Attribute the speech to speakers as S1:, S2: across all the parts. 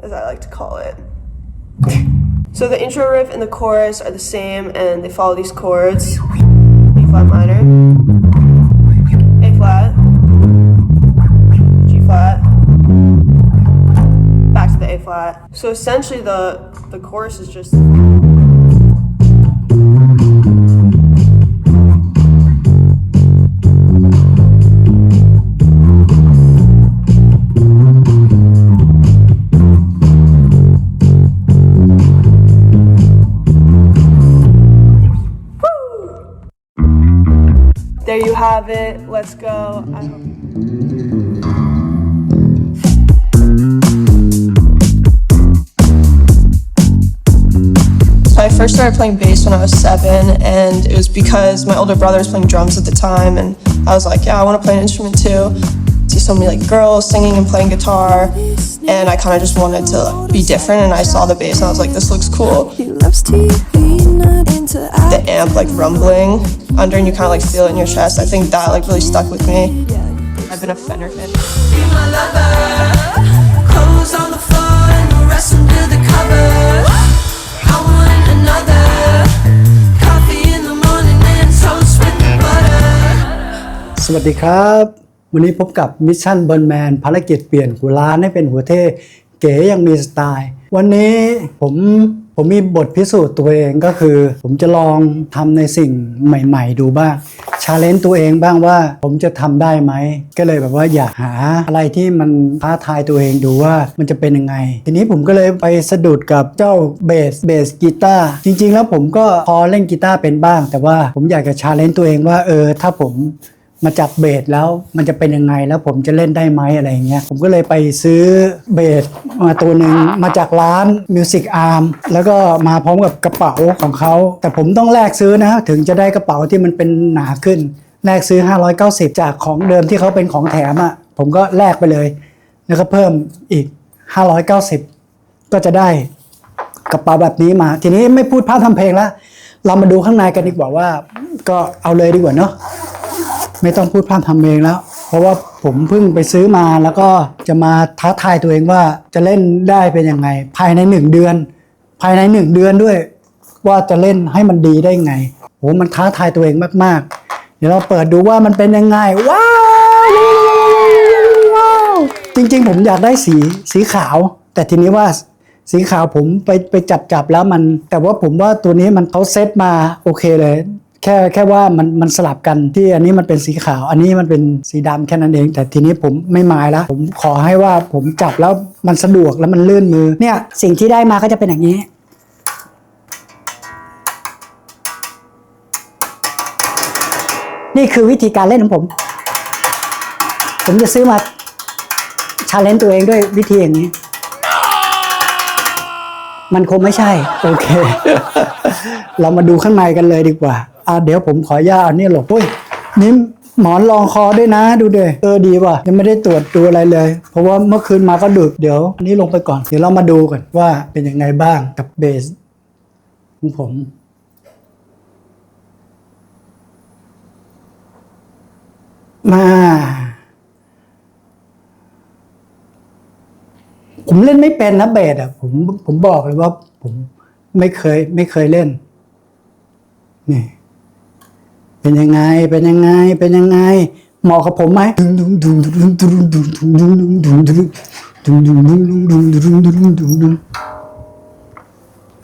S1: as I like to call it. So the intro riff and the chorus are the same and they follow these chords B flat minor, A flat, G flat, back to the A flat. So essentially the the chorus is just There you have it. Let's go. I hope- So I first started playing bass when I was seven, and it was because my older brother was playing drums at the time, and I was like, yeah, I want to play an instrument too. See so many like girls singing and playing guitar, and I kind of just wanted to be different. And I saw the bass, and I was like, this looks cool.
S2: He loves TV, not into
S1: The amp like rumbling under, and you kind of like feel it in your chest. I think that like really stuck with me. I've been a Fender fan.
S2: Be my lover. Clothes on the floor and the rest under the covers. I want another. Coffee in the morning and toast with the butter.
S3: สวัสดีครับ วันนี้พบกับมิชชั่นเบิร์นแมนภารกิจเปลี่ยนหัวล้านให้เป็นหัวเท่เก๋ยังมีสไตล์ วันนี้ผม ผมมีบทพิสูจน์ตัวเองก็คือ ผมจะลองทำในสิ่งใหม่ ๆ ดูบ้างชาเลนจ์ตัวเองบ้างว่าผมจะทำได้ไหม ก็เลยแบบว่าอยากหาอะไรที่มันท้าทายตัวเองดูว่ามันจะเป็นยังไง ทีนี้ผมก็เลยไปสะดุดกับเจ้าเบสเบสกีตาร์จริง ๆ แล้วผมก็พอเล่นกีตาร์เป็นบ้าง แต่ว่าผมอยากจะชาเลนจ์ตัวเองว่าเออถ้าผม มาจับเบสแล้วมันจะเป็นยังไงแล้วผมจะเล่นได้ไหมอะไรอย่างเงี้ยผมก็เลยไปซื้อเบสมาตัวหนึ่งมาจากร้าน Music Arm แล้วก็มาพร้อมกับกระเป๋าของเขา แต่ผมต้องแลกซื้อนะ ถึงจะได้กระเป๋าที่มันเป็นหนาขึ้นแลกซื้อ 590 จากของเดิมที่เขาเป็นของแถมอะ่ะผมก็แลกไปเลย แล้วก็เพิ่มอีก 590 ก็จะได้กระเป๋าแบบนี้มา ทีนี้ไม่พูดพร่ำทำเพลงแล้วเรามาดูข้างในกันดีกว่าว่า ก็เอาเลยดีกว่าเนาะ ไม่ต้องพูดพร่ำทำเพลงแล้ว เพราะว่าผมเพิ่งไปซื้อมาแล้วก็จะมาท้าทายตัวเองว่าจะเล่นได้เป็นยังไง ภายในหนึ่งเดือน ภายในหนึ่งเดือนด้วย ว่าจะเล่นให้มันดีได้ไงโหมันท้าทายตัวเองมากๆ เดี๋ยวเราเปิดดูว่ามันเป็นยังไง ว้าวว้าวจริงๆ ผมอยากได้สีสีขาว แต่ทีนี้ว่าสีขาวผมไปไปจับจับแล้วมัน แต่ว่าผมว่าตัวนี้มันเขาเซตมาโอเคเลย แค่แค่ว่ามันมันสลับกันที่อันนี้มันเป็นสีขาว อันนี้มันเป็นสีดำแค่นั้นเอง แต่ทีนี้ผมไม่หมายแล้ว ผมขอให้ว่าผมจับแล้วมันสะดวกแล้วมันลื่นมือเนี่ยสิ่งที่ได้มาก็จะเป็นอย่างนี้นี่คือวิธีการเล่นของผม ผมจะซื้อมาชาเลนจ์ตัวเองด้วยวิธีอย่างนี้ มันคงไม่ใช่ โอเค เรามาดูข้างในกันเลยดีกว่า อ่าเดี๋ยวผมขออนุญาอานี่หลบอุ้ยนี่หมอนรองคอด้วยนะดูเดเออดีว่ะยังไม่ได้ตรวจดูอะไรเลย เพราะว่าเมื่อคืนมาก็ดึกเดี๋ยวอันนี้ลงไปก่อนเดี๋ยวเรามาดูกันว่าเป็นยังไงบ้างกับเบสของผมมา ผมเล่นไม่เป็นนะเบสอะ ผมผมบอกเลยว่า ผมไม่เคย ไม่เคยเล่น นี่ เป็นยังไง เป็นยังไง เป็นยังไง เหมาะกับผมไหม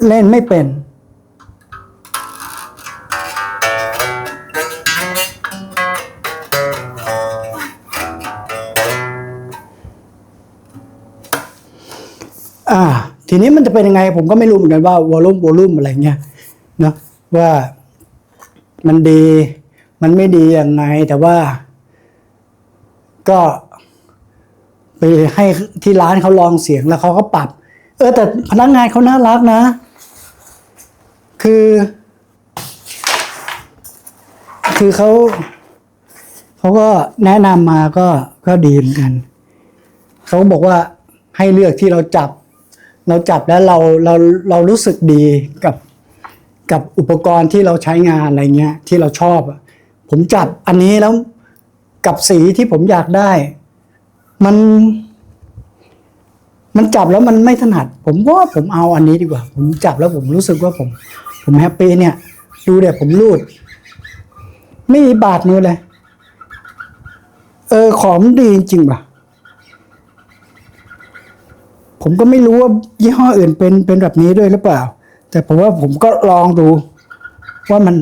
S3: เล่นไม่เป็น อ่า ทีนี้มันจะเป็นยังไง ผมก็ไม่รู้เหมือนกันว่าวอลลุ่มวอลลุ่มอะไรเงี้ยเนาะว่า มันดี มันไม่ดียังไง แต่ว่า ก็ไปให้ที่ร้านเขาลองเสียงแล้วเขาก็ปรับ เออ แต่พนักงานเขาน่ารักนะ คือ คือเขาเขาก็แนะนำมาก็ก็ดีเหมือนกันเขาบอกว่าให้เลือกที่เราจับ เราจับแล้วเราเราเรารู้สึกดีกับ กับอุปกรณ์ที่เราใช้งานอะไรเงี้ยที่เราชอบอะผมจับอันนี้แล้วกับสีที่ผมอยากได้ มัน มันจับแล้วมันไม่ถนัด ผมว่าผมเอาอันนี้ดีกว่า ผมจับแล้วผมรู้สึกว่าผม ผมแฮปปี้เนี่ย ดูเดี๋ยวผมรูด ไม่มีบาดมือเลย เออของดีจริงป่ะผมก็ไม่รู้ว่ายี่ห้ออื่นเป็นเป็นแบบนี้ด้วยหรือเปล่า แต่ผมว่าผมก็ลองดู ว่ามัน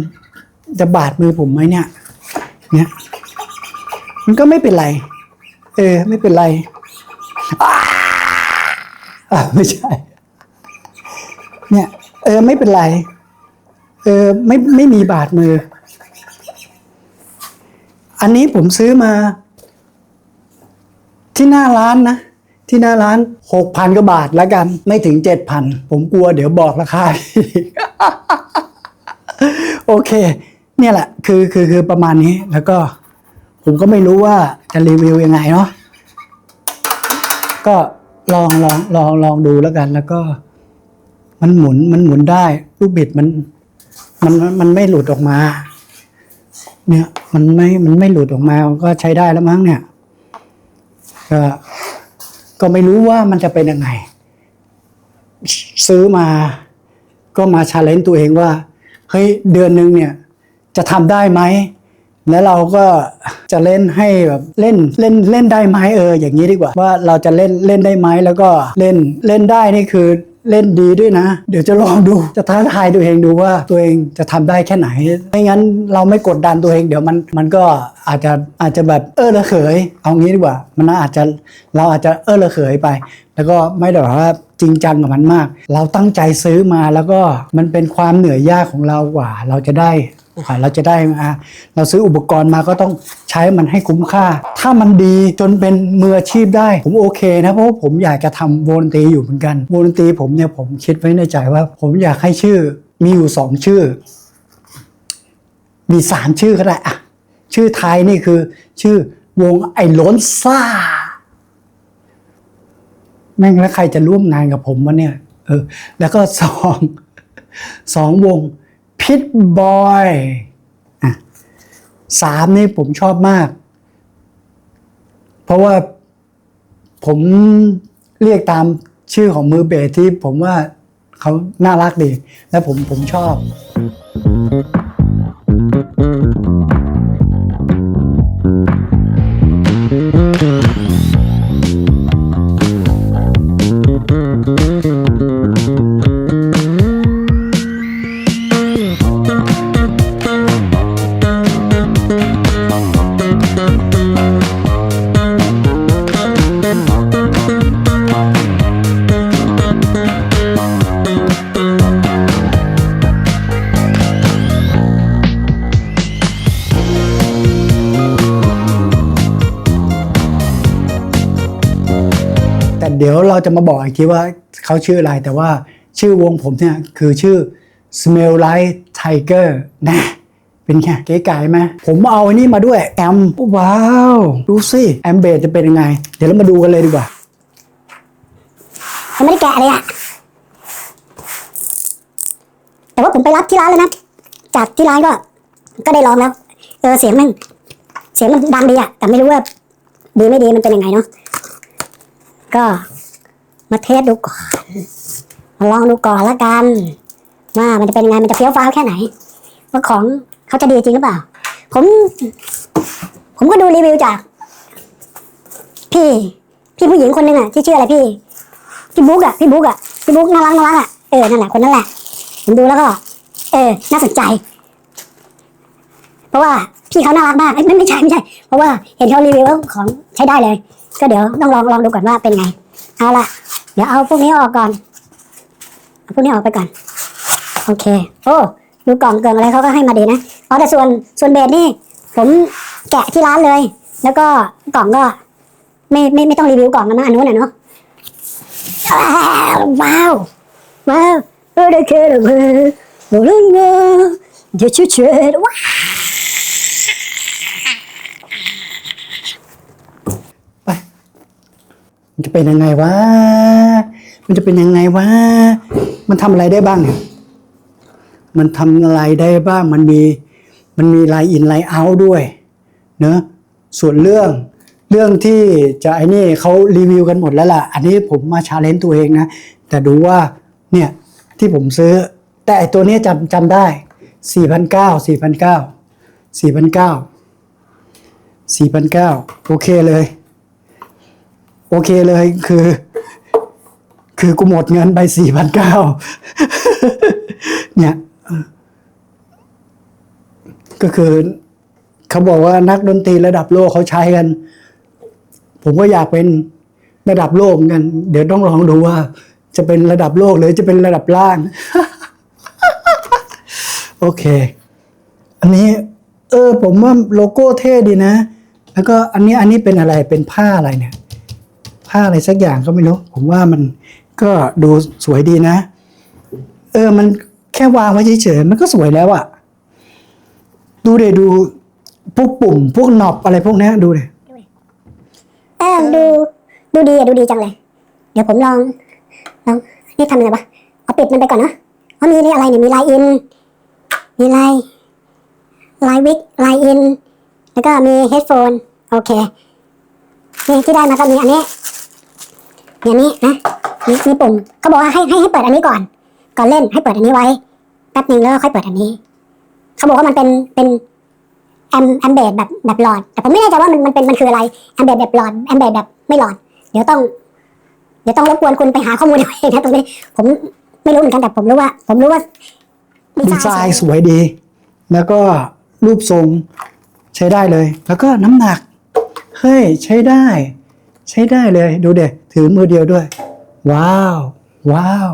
S3: จะบาดมือผมไหมเนี่ย เนี่ย มันก็ไม่เป็นไร เออ ไม่เป็นไรอ้าอ่าไม่ใช่ เนี่ย เออ ไม่เป็นไร เออ ไม่ไม่มีบาดมือ อันนี้ผมซื้อมา ที่หน้าร้านนะ ที่หน้าร้านหกพันกว่าบาทแล้วกัน ไม่ถึงเจ็ดพันผมกลัวเดี๋ยวบอกราคาโอเค เนี่ยแหละ คือคือคือประมาณนี้แล้วก็ ผมก็ไม่รู้ว่าจะรีวิวยังไงเนาะก็ลองลองลองลองดูแล้วกัน แล้วก็ มันหมุนมันหมุนได้ ลูกบิดมัน มันมันไม่หลุดออกมา เนี่ย มันไม่มันไม่หลุดออกมาก็ใช้ได้แล้วมั้งเนี่ยก็ ก็ไม่รู้ว่ามันจะเป็นยังไง ซื้อมาก็มาชาเลนจ์ตัวเองว่าเฮ้ยเดือนหนึ่งเนี่ยจะทำได้ไหมแล้วเราก็จะเล่นให้แบบเล่นเล่นเล่นได้ไหมเอออย่างนี้ดีกว่าว่าเราจะเล่นเล่นได้ไหมแล้วก็เล่นเล่นได้นี่คือ เล่นดีด้วยนะ เดี๋ยวจะลองดูจะท้าทายตัวเองดูว่าตัวเองจะทำได้แค่ไหนไม่งั้นเราไม่กดดันตัวเองเดี๋ยวมันมันก็อาจจะอาจจะแบบเออระเขยเอางี้ดีกว่า มันอาจจะเราอาจจะเออระเขยไป แล้วก็ไม่ได้แบบว่าจริงจังกับมันมาก เราตั้งใจซื้อมาแล้วก็มันเป็นความเหนื่อยยากของเรากว่า เราจะได้ เราจะได้มาเราซื้ออุปกรณ์มาก็ต้องใช้มันให้คุ้มค่า ถ้ามันดีจนเป็นมืออาชีพได้ ผมโอเคนะเพราะผมอยากจะทำวงดนตรีอยู่เหมือนกันวงดนตรีผมเนี่ยผมคิดไว้ในใจว่า ผมอยากให้ชื่อมีอยู่สองชื่อ มีสามชื่อก็ได้อะชื่อไทยนี่คือ ชื่อวงไอ้ล้นซ่า แม่งแล้วใครจะร่วมงานกับผมวะเนี่ย เออ แล้วก็สองสองวง พิทบอยสามนี่ผมชอบมาก เพราะว่าผมเรียกตามชื่อของมือเบสที่ผมว่าเขาน่ารักดี และผมผมชอบ เดี๋ยวเราจะมาบอกอีกทีว่าเขาชื่ออะไร แต่ว่าชื่อวงผมเนี่ยคือชื่อ Smell Like Tiger นะเป็นไงเก๋ไก่ไหมผมเอาอันนี้มาด้วยแอมว้าว ดูสิแอมเบสจะเป็นยังไง เดี๋ยวเรามาดูกันเลยดีกว่า
S4: ยังไม่ได้แกะเลยอะแต่ว่าผมไปรับที่ร้านแล้วนะ จากที่ร้านก็ ก็ได้ลองแล้ว เออเสียงมัน เสียงมันดังดีอะแต่ไม่รู้ว่าดีไม่ดีมันเป็นยังไงเนาะ ก็มาเทสดูก่อน มาลองดูก่อนละกัน ว่ามันจะเป็นไง มันจะเฟี้ยวฟ้าวแค่ไหน ว่าของเขาจะดีจริงหรือเปล่า ผม ผมก็ดูรีวิวจาก พี่ พี่ผู้หญิงคนหนึ่งอะที่ชื่ออะไรพี่ พี่บุ๊กอะพี่บุ๊กอะพี่บุ๊กน่ารักน่ารักอะเออ นั่นแหละคนนั้นแหละ ผมดูแล้วก็ เออ น่าสนใจ เพราะว่าพี่เขาน่ารักมากไม่ไม่ใช่ไม่ใช่ เพราะว่าเห็นเขารีวิวของใช้ได้เลย ก็เดี๋ยวต้องลองลองดูก่อนว่าเป็นไง เอาละเดี๋ยวเอาพวกนี้ออกก่อนเอาพวกนี้ออกไปก่อน โอเค โอ้ดูกล่องเกลืองอะไรเขาก็ให้มาดีนะอ๋อแต่ส่วนส่วนเบสนี่ ผมแกะที่ร้านเลย แล้วก็กล่องก็ไม่ไม่ไม่ต้องรีวิวกล่องนะมั้งอันนู้นน่ะเนาะว้าวว้าวเออได้แค่ละเว้ยโอ้ยเงยเดี๋ยวช่วยช่วยว้า
S3: มันจะเป็นยังไงวะ มันจะเป็นยังไงวะ มันทำอะไรได้บ้างเนี่ย มันทำอะไรได้บ้าง มันมี มันมีไลน์อินไลน์เอาด้วย เนอะส่วนเรื่อง เรื่องที่จะไอ้นี่เขารีวิวกันหมดแล้วล่ะ อันนี้ผมมาชาเลนจ์ตัวเองนะ แต่ดูว่า เนี่ย ที่ผมซื้อ แต่ไอตัวนี้จำจำได้สี่พันเก้าสี่พันเก้าสี่พันเก้าสี่พันเก้าโอเคเลย โอเคเลยคือ คือกูหมดเงินไปสี่พันเก้าเนี่ยก็คือเขาบอกว่านักดนตรีระดับโลกเขาใช้กัน ผมก็อยากเป็นระดับโลกเหมือนกัน เดี๋ยวต้องลองดูว่า จะเป็นระดับโลกหรือจะเป็นระดับล่าง โอเค อันนี้ เออ ผมว่าโลโก้เท่ดีนะ แล้วก็อันนี้อันนี้เป็นอะไรเป็นผ้าอะไรเนี่ย ผ้าอะไรสักอย่างก็ไม่รู้ ผมว่ามันก็ดูสวยดีนะ เออ มันแค่วางไว้เฉยๆมันก็สวยแล้วอะดูเดดูพวกปุ่ม พวกหนอบอะไรพวกนี้ดูเด
S4: เออดู ดูดีอะดูดีจังเลย เดี๋ยวผมลอง ลอง นี่ทำยังไงวะ เอาปิดมันไปก่อนเนาะเอามีนี่อะไรเนี่ย มีไลน์อิน มีไลน์ไลน์วิกไลน์อิน แล้วก็มีเฮดโฟน โอเค นี่ที่ได้มาก็มีอันนี้ มีอันนี้นะมีมีปุ่มเขาบอกว่าให้ให้ให้เปิดอันนี้ก่อน ก่อนเล่นให้เปิดอันนี้ไว้แป๊บนึงแล้วค่อยเปิดอันนี้เขาบอกว่ามันเป็นเป็นแอมแอมเบดแบบแบบหลอด แต่ผมไม่แน่ใจว่ามันมันเป็นมันคืออะไรแอมเบดแบบหลอดแอมเบดแบบไม่หลอด เดี๋ยวต้อง เดี๋ยวต้องรบกวนคุณไปหาข้อมูลเองนะตรงนี้ ผมไม่รู้เหมือนกันแต่ผมรู้ว่า ผมรู้ว่า
S3: ดีไซน์สวยดี แล้วก็รูปทรงใช้ได้เลย แล้วก็น้ำหนักเฮ้ยใช้ได้ ใช้ได้เลยดูเด็ ถือมือเดียวด้วย ว้าว ว้าว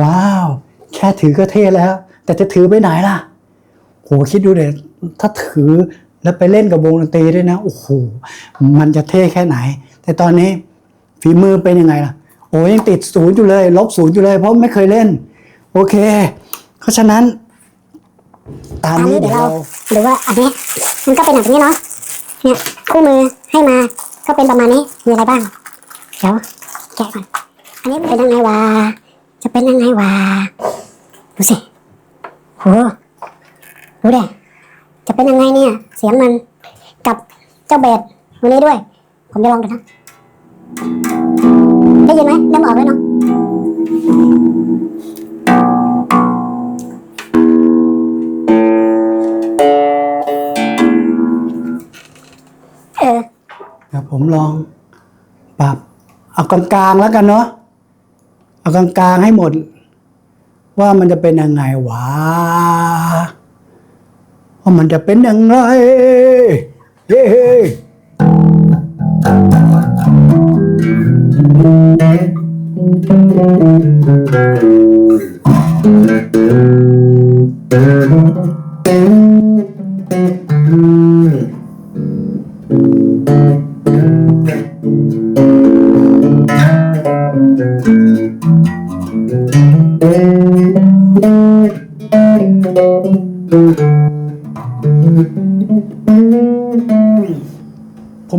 S3: ว้าว แค่ถือก็เท่แล้ว แต่จะถือไปไหนล่ะโหคิดดูเด็ถ้าถือแล้วไปเล่นกับวงดนตรีด้วยนะโอ้โหมันจะเท่แค่ไหน แต่ตอนนี้ฝีมือเป็นยังไงล่ะ โอ้ยังติดศูนย์อยู่เลย ลบศูนย์อยู่เลย เพราะไม่เคยเล่น โอเค เพราะฉะนั้น ตาม
S4: ตาม
S3: นี้
S4: นี้
S3: เดี๋
S4: เดี๋
S3: ย
S4: ยวว
S3: เรา
S4: เราหรือว่าอันนี้มันก็เป็นแบบนี้เนาะเนี่ยคู่มือให้มาก็เป็นประมาณนี้มีอะไรบ้าง เดี๋ยวแกะก่อน อันนี้เป็นยังไงวะ จะเป็นยังไงวะ ดูสิโหดูด็จะเป็นยังไงเนี่ย เสียงมันกับเจ้าเบสวันนี้ด้วย ผมจะลองดูนะ ได้ยินไหมเริ่มออกแล้เนาะเออ
S3: เดี๋ยวผมลองปรับ เอากลางๆแล้วกันเนาะเอากลางๆให้หมด ว่ามันจะเป็นยังไงวะว่ามันจะเป็นยังไงเย้ ผม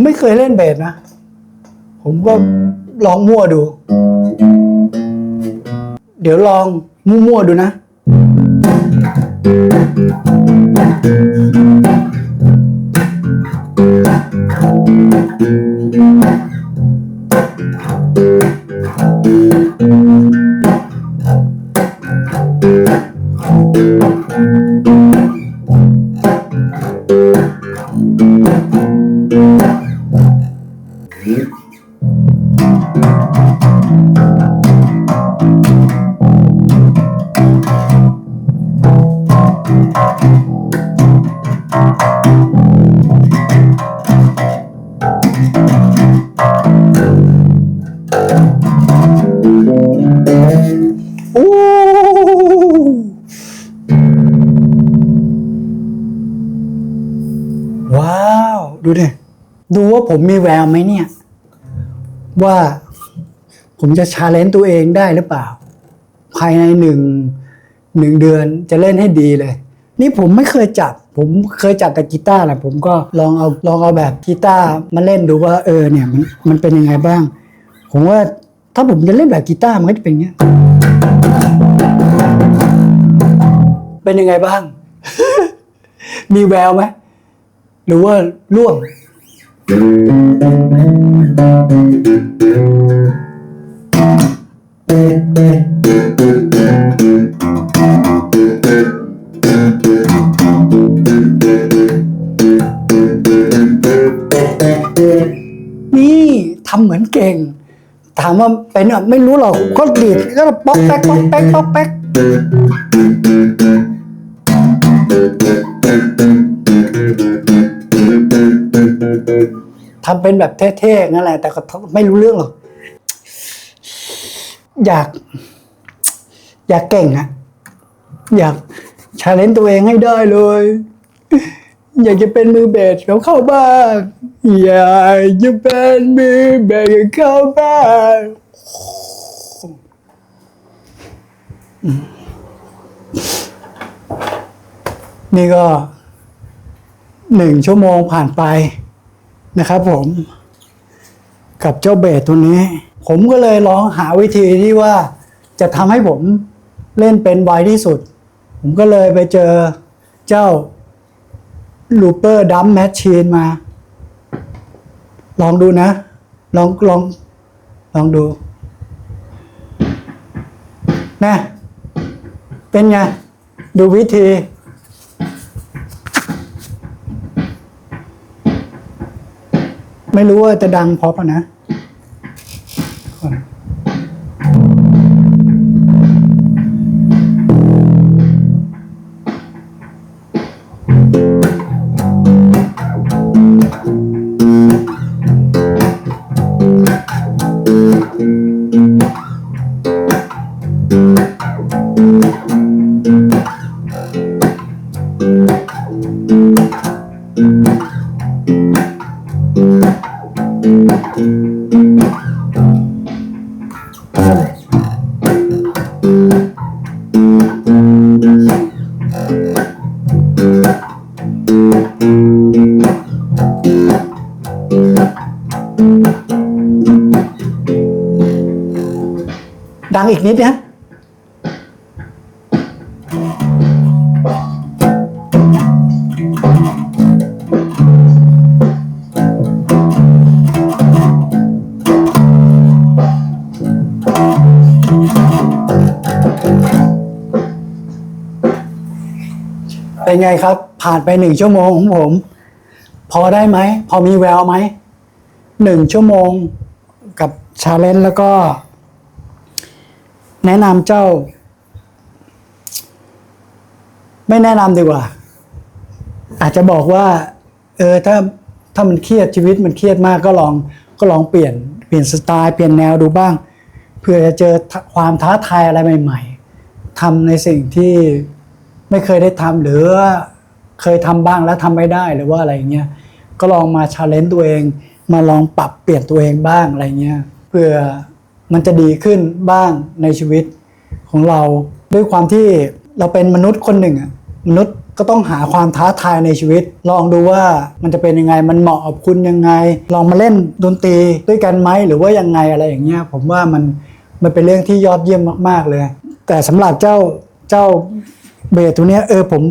S3: ไม่เคยเล่นเบสนะ ผมก็ลองมั่วดู เดี๋ยวลองมั่วๆดูนะโผมมีแววไหมเนี่ย ว่าผมจะชาเลนจ์ตัวเองได้หรือเปล่า ภายในหนึ่งหนึ่งเดือนจะเล่นให้ดีเลย นี่ผมไม่เคยจับ ผมเคยจับแต่กีตาร์แหละผมก็ลองเอาลองเอาแบบกีตาร์มาเล่นดูว่าเออเนี่ยมันมันเป็นยังไงบ้าง ผมว่าถ้าผมจะเล่นแบบกีตาร์มันก็จะเป็นอย่างเงี้ยเป็นยังไงบ้าง มีแววไหมหรือว่าล่วง นี่ทำเหมือนเก่ง ถามว่าเป็นอะไม่รู้หรอกก็ดีดก็ป๊อกแป๊กป๊อกแป๊กป๊อกแป๊ก ทำเป็นแบบเท่ๆนั่นแหละ แต่ก็ไม่รู้เรื่องหรอก อยาก อยากเก่งอะอยากชาเลนตัวเองให้ได้เลย อยากจะเป็นมือเบสของเข้าบ้าง อยากจะเป็นมือเบสของเข้าบ้างนี่ก็หนึ่งชั่วโมงผ่านไป นะครับผมกับเจ้าเบสตัวนี้ ผมก็เลยลองหาวิธีที่ว่าจะทำให้ผมเล่นเป็นไวที่สุด ผมก็เลยไปเจอเจ้าลูเปอร์ดัมแมชชีนมา ลองดูนะ ลองลองลองดูนะเป็นไง ดูวิธี ไม่รู้ว่าจะดังพอปะนะ ดังอีกนิดนะ ไงครับ ผ่านไปหนึ่งชั่วโมงของผม พอได้ไหม พอมีแววไหมหนึ่งชั่วโมงกับชาเลนจ์แล้วก็ แนะนำเจ้า ไม่แนะนำดีกว่า อาจจะบอกว่า เออถ้าถ้ามันเครียดชีวิตมันเครียดมากก็ลองก็ลองเปลี่ยนเปลี่ยนสไตล์เปลี่ยนแนวดูบ้างเพื่อจะเจอความท้าทายอะไรใหม่ ๆทำในสิ่งที่ ไม่เคยได้ทำหรือเคยทำบ้างแล้วทำไม่ได้หรือว่าอะไรเงี้ยก็ลองมาชาเลนจ์ตัวเอง มาลองปรับเปลี่ยนตัวเองบ้างอะไรเงี้ยเพื่อมันจะดีขึ้นบ้างในชีวิตของเราด้วยความที่เราเป็นมนุษย์คนหนึ่งอะมนุษย์ก็ต้องหาความท้าทายในชีวิต ลองดูว่ามันจะเป็นยังไงมันเหมาะกับคุณยังไง ลองมาเล่นดนตรีด้วยกันไหมหรือว่ายังไงอะไรอย่างเงี้ยผมว่ามันมันเป็นเรื่องที่ยอดเยี่ยมมาก ๆเลย แต่สำหรับเจ้าเจ้า เบสตัวเนี้ยเออผม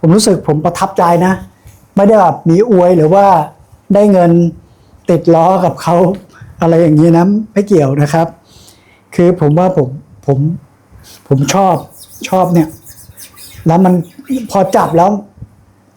S3: ผมรู้สึกผมประทับใจนะ ไม่ได้แบบมีอวยหรือว่าได้เงินติดล้อกับเขาอะไรอย่างนี้นะไม่เกี่ยวนะครับ คือผมว่าผมผมผมชอบชอบเนี่ย แล้วมันพอจับแล้ว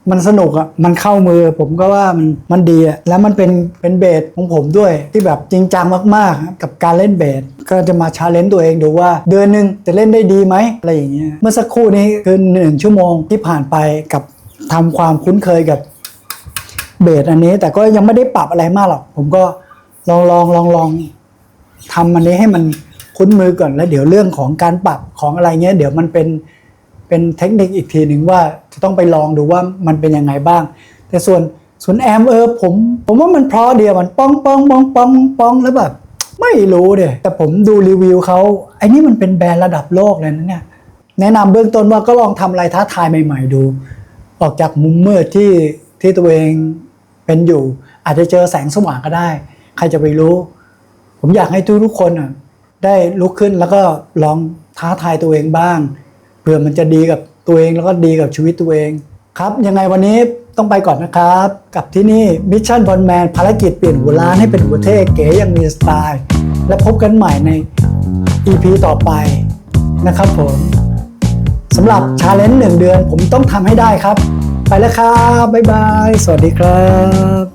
S3: มันสนุกอะ่ะมันเข้ามือผมก็ว่ามันมันดีอะ่ะแล้วมันเป็นเป็นเบสของผมด้วย ที่แบบจริงจังมากๆ กับการเล่นเบสก็จะมาชาเลนจ์ตัวเองดูว่า เดือนหนึ่งจะเล่นได้ดีไหมอะไรอย่างเงี้ยเมื่อสักครู่นี้คือหนึ่งชั่วโมงที่ผ่านไปกับทำความคุ้นเคยกับเบสอันนี้ แต่ก็ยังไม่ได้ปรับอะไรมากหรอก ผมก็ลองลองลองลองทำอันนี้ให้มันคุ้นมือก่อนแล้วเดี๋ยวเรื่องของการปรับของอะไรเงี้ย เดี๋ยวมันเป็น เป็นเทคนิคอีกทีหนึ่งว่าจะต้องไปลองดูว่ามันเป็นยังไงบ้าง แต่ส่วนส่วนแอมเออผม ผมว่ามันเพราะเดียวมันป้องป้องป้องป้องป้องแล้วแบบไม่รู้เดยแต่ผมดูรีวิวเขาไอ้นี่มันเป็นแบรนด์ระดับโลกเลยนะเนี่ยแนะนำเบื้องต้นว่าก็ลองทำอะไรท้าทายใหม่ ๆ ดู ออกจากมุมมืดที่ที่ตัวเองเป็นอยู่ อาจจะเจอแสงสว่างก็ได้ ใครจะไปรู้ ผมอยากให้ทุกทุกคนอะได้ลุกขึ้นแล้วก็ลองท้าทายตัวเองบ้าง เผื่อมันจะดีกับตัวเองแล้วก็ดีกับชีวิตตัวเอง ครับ ยังไงวันนี้ต้องไปก่อนนะครับ กับที่นี่มิชชั่นบอลแมนภารกิจเปลี่ยนหัวล้านให้เป็นหัวเท่เก๋ยังมีสไตล์ และพบกันใหม่ใน EP ต่อไปนะครับผมสำหรับชาเลนจ์หนึ่งเดือนผมต้องทำให้ได้ครับ ไปแล้วครับ บ๊ายบาย สวัสดีครับ